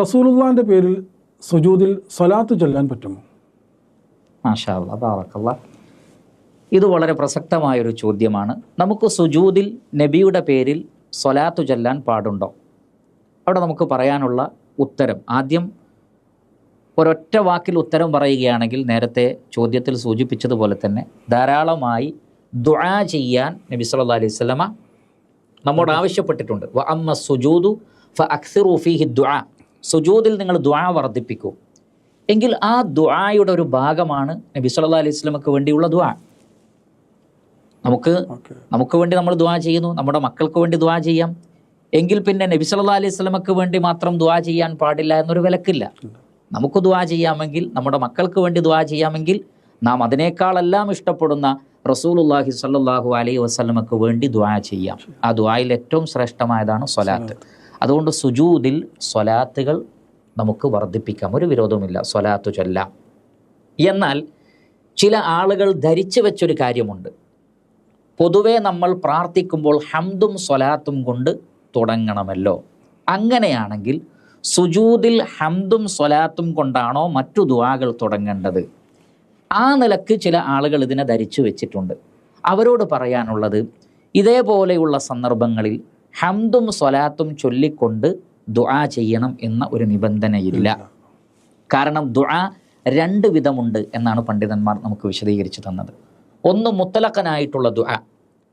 റസൂലുള്ളാന്റെ പേരിൽ സുജൂദിൽ സ്വലാത്ത് ചൊല്ലാൻ പറ്റുമോ? മാഷാ ഇത് വളരെ പ്രസക്തമായൊരു ചോദ്യമാണ്. നമുക്ക് സുജൂദിൽ നബിയുടെ പേരിൽ സ്വലാത്ത് ചൊല്ലാൻ പാടുണ്ടോ? അവിടെ നമുക്ക് പറയാനുള്ള ഉത്തരം. ആദ്യം ഒരൊറ്റ വാക്കിൽ ഉത്തരം പറയുകയാണെങ്കിൽ നേരത്തെ ചോദ്യത്തിൽ സൂചിപ്പിച്ചതുപോലെ തന്നെ ധാരാളമായി ദുആ ചെയ്യാൻ നബി സല്ലാ അലൈഹി സ്വലമ നമ്മോട് ആവശ്യപ്പെട്ടിട്ടുണ്ട്. വ അമ്മ സുജൂദു ഫ അക്സിറു ഫീഹി ദുആ. സുജൂദിൽ നിങ്ങൾ ദ്വാ വർദ്ധിപ്പിക്കൂ. എങ്കിൽ ആ ദ്വായുടെ ഒരു ഭാഗമാണ് നബി സല്ലാ അലൈഹി സ്വലമക്ക് വേണ്ടിയുള്ള ദ്വാ നമുക്ക് നമുക്ക് വേണ്ടി നമ്മൾ ദ്വാ ചെയ്യുന്നു നമ്മുടെ മക്കൾക്ക് വേണ്ടി ദ്വാ ചെയ്യാം. എങ്കിൽ പിന്നെ നബി സല്ലാ അലൈഹി സ്വലമക്ക് വേണ്ടി മാത്രം ദ്വാ ചെയ്യാൻ പാടില്ല എന്നൊരു വിലക്കില്ല. നമുക്ക് ദ്വാ ചെയ്യാമെങ്കിൽ നമ്മുടെ മക്കൾക്ക് വേണ്ടി ദ്വാ ചെയ്യാമെങ്കിൽ നാം അതിനേക്കാളെല്ലാം ഇഷ്ടപ്പെടുന്ന റസൂലുള്ളാഹി സല്ലാഹു അലൈഹി വസ്ലമക്ക് വേണ്ടി ദ്വാ ചെയ്യാം. ആ ദ്വായിൽ ഏറ്റവും ശ്രേഷ്ഠമായതാണ് സ്വലാത്ത്. അതുകൊണ്ട് സുജൂദിൽ സ്വലാത്തുകൾ നമുക്ക് വർദ്ധിപ്പിക്കാം. ഒരു വിരോധവുമില്ല. സ്വലാത്തു ചൊല്ലാം. എന്നാൽ ചില ആളുകൾ ധരിച്ചു വെച്ചൊരു കാര്യമുണ്ട്. പൊതുവേ നമ്മൾ പ്രാർത്ഥിക്കുമ്പോൾ ഹംദും സ്വലാത്തും കൊണ്ട് തുടങ്ങണമല്ലോ. അങ്ങനെയാണെങ്കിൽ സുജൂദിൽ ഹംദും സ്വലാത്തും കൊണ്ടാണോ മറ്റു ദുവാകൾ തുടങ്ങേണ്ടത്? ആ നിലയ്ക്ക് ചില ആളുകൾ ഇതിനെ ധരിച്ചു വെച്ചിട്ടുണ്ട്. അവരോട് പറയാനുള്ളത് ഇതേപോലെയുള്ള സന്ദർഭങ്ങളിൽ ഹംദും സ്വലാത്തും ചൊല്ലിക്കൊണ്ട് ദുആ ചെയ്യണം എന്ന ഒരു നിബന്ധനയില്ല. കാരണം ദുആ രണ്ട് വിധമുണ്ട് എന്നാണ് പണ്ഡിതന്മാർ നമുക്ക് വിശദീകരിച്ചു തന്നത്. ഒന്ന് മുത്തലക്കനായിട്ടുള്ള ദുആ.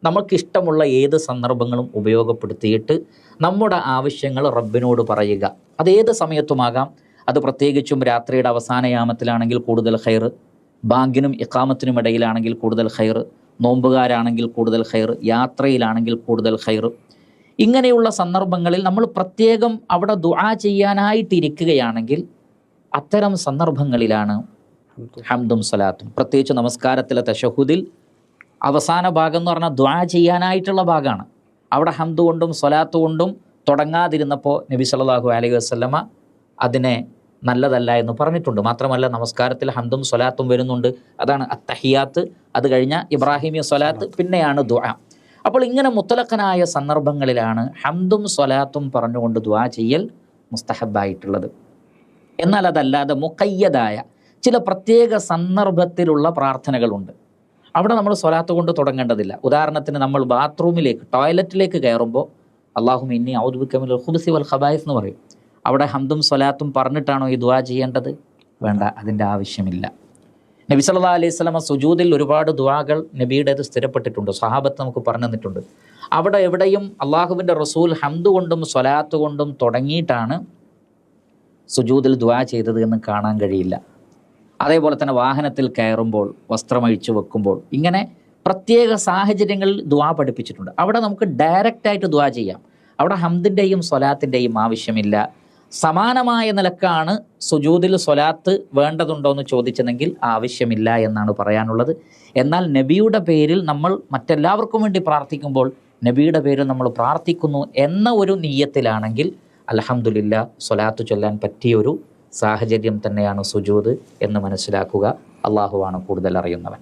നമുക്കിഷ്ടമുള്ള ഏത് സന്ദർഭങ്ങളും ഉപയോഗപ്പെടുത്തിയിട്ട് നമ്മുടെ ആവശ്യങ്ങൾ റബ്ബിനോട് പറയുക. അത് ഏത് സമയത്തുമാകാം? അത് പ്രത്യേകിച്ചും രാത്രിയുടെ അവസാനയാമത്തിലാണെങ്കിൽ കൂടുതൽ ഖൈർ ബാങ്കിനും ഇക്കാമത്തിനും ഇടയിലാണെങ്കിൽ കൂടുതൽ ഖൈർ നോമ്പുകാരാണെങ്കിൽ കൂടുതൽ ഖൈർ യാത്രയിലാണെങ്കിൽ കൂടുതൽ ഖൈർ ഇങ്ങനെയുള്ള സന്ദർഭങ്ങളിൽ നമ്മൾ പ്രത്യേകം അവിടെ ദുആ ചെയ്യാനായിട്ടിരിക്കുകയാണെങ്കിൽ അത്തരം സന്ദർഭങ്ങളിലാണ് ഹംദും. സലാത്തും. പ്രത്യേകിച്ച് നമസ്കാരത്തിലെ തശഹുദിൽ അവസാന ഭാഗം എന്ന് പറഞ്ഞാൽ ദ്വാ ചെയ്യാനായിട്ടുള്ള ഭാഗമാണ്. അവിടെ ഹംദ് കൊണ്ടും സ്വലാത്ത് കൊണ്ടും തുടങ്ങാതിരുന്നപ്പോൾ നബി സല്ലല്ലാഹു അലൈഹി വസല്ലമ അതിനെ നല്ലതല്ല എന്ന് പറഞ്ഞിട്ടുണ്ട്. മാത്രമല്ല നമസ്കാരത്തിൽ ഹംദും സ്വലാത്തും വരുന്നുണ്ട്. അതാണ് അത്തഹിയാത്ത്. അത് കഴിഞ്ഞ ഇബ്രാഹിമിയ സ്വലാത്ത് പിന്നെയാണ് ദ്വാ അപ്പോൾ ഇങ്ങനെ മുത്തലക്കനായ സന്ദർഭങ്ങളിലാണ് ഹംദും സ്വലാത്തും പറഞ്ഞുകൊണ്ട് ദ്വാ ചെയ്യൽ മുസ്തഹബായിട്ടുള്ളത്. എന്നാൽ അതല്ലാതെ മുക്കയ്യതായ ചില പ്രത്യേക സന്ദർഭത്തിലുള്ള പ്രാർത്ഥനകളുണ്ട്. അവിടെ നമ്മൾ സ്വലാത്ത് കൊണ്ട് തുടങ്ങേണ്ടതില്ല. ഉദാഹരണത്തിന് നമ്മൾ ബാത്റൂമിലേക്ക് ടോയ്ലറ്റിലേക്ക് കയറുമ്പോൾ അള്ളാഹു ഇന്നി ഔദ്ബിക്കമിൽ ഹുബസി വൽ ഖബായിസ് എന്ന് പറയും. അവിടെ ഹംദും സ്വലാത്തും പറഞ്ഞിട്ടാണോ ഈ ദുആ ചെയ്യേണ്ടത്? വേണ്ട അതിന്റെ ആവശ്യമില്ല. നബി സല്ലാ അലൈഹി സ്വലമ സുജൂദിൽ ഒരുപാട് ദുആകൾ നബിയുടേത് സ്ഥിരപ്പെട്ടിട്ടുണ്ട് സഹാബത്ത് നമുക്ക് പറഞ്ഞു തന്നിട്ടുണ്ട്. അവിടെ എവിടെയും അള്ളാഹുവിന്റെ റസൂൽ ഹംദ് കൊണ്ടും സ്വലാത്ത് കൊണ്ടും തുടങ്ങിയിട്ടാണ് സുജൂദിൽ ദുവാ ചെയ്തത് എന്ന് കാണാൻ കഴിയില്ല. അതേപോലെ തന്നെ വാഹനത്തിൽ കയറുമ്പോൾ വസ്ത്രമഴിച്ചു വെക്കുമ്പോൾ ഇങ്ങനെ പ്രത്യേക സാഹചര്യങ്ങളിൽ ദുആ പഠിപ്പിച്ചിട്ടുണ്ട്. അവിടെ നമുക്ക് ഡയറക്റ്റായിട്ട് ദുആ ചെയ്യാം. അവിടെ ഹംദിന്റെയും സ്വലാത്തിന്റെയും ആവശ്യമില്ല. സമാനമായ നിലക്കാണ് സുജൂദിൽ സ്വലാത്ത് വേണ്ടതുണ്ടോ എന്ന് ചോദിച്ചതെങ്കിൽ ആവശ്യമില്ല എന്നാണ് പറയാനുള്ളത്. എന്നാൽ നബിയുടെ പേരിൽ നമ്മൾ മറ്റെല്ലാവർക്കും വേണ്ടി പ്രാർത്ഥിക്കുമ്പോൾ നബിയുടെ പേരിൽ നമ്മൾ പ്രാർത്ഥിക്കുന്നു എന്ന ഒരു നീയത്തിലാണെങ്കിൽ അലഹമുല്ല സ്വലാത്ത് ചൊല്ലാൻ പറ്റിയൊരു സാഹചര്യം തന്നെയാണ് സുജൂദ് എന്ന് മനസ്സിലാക്കുക. അള്ളാഹുവാണ് കൂടുതൽ അറിയുന്നവൻ.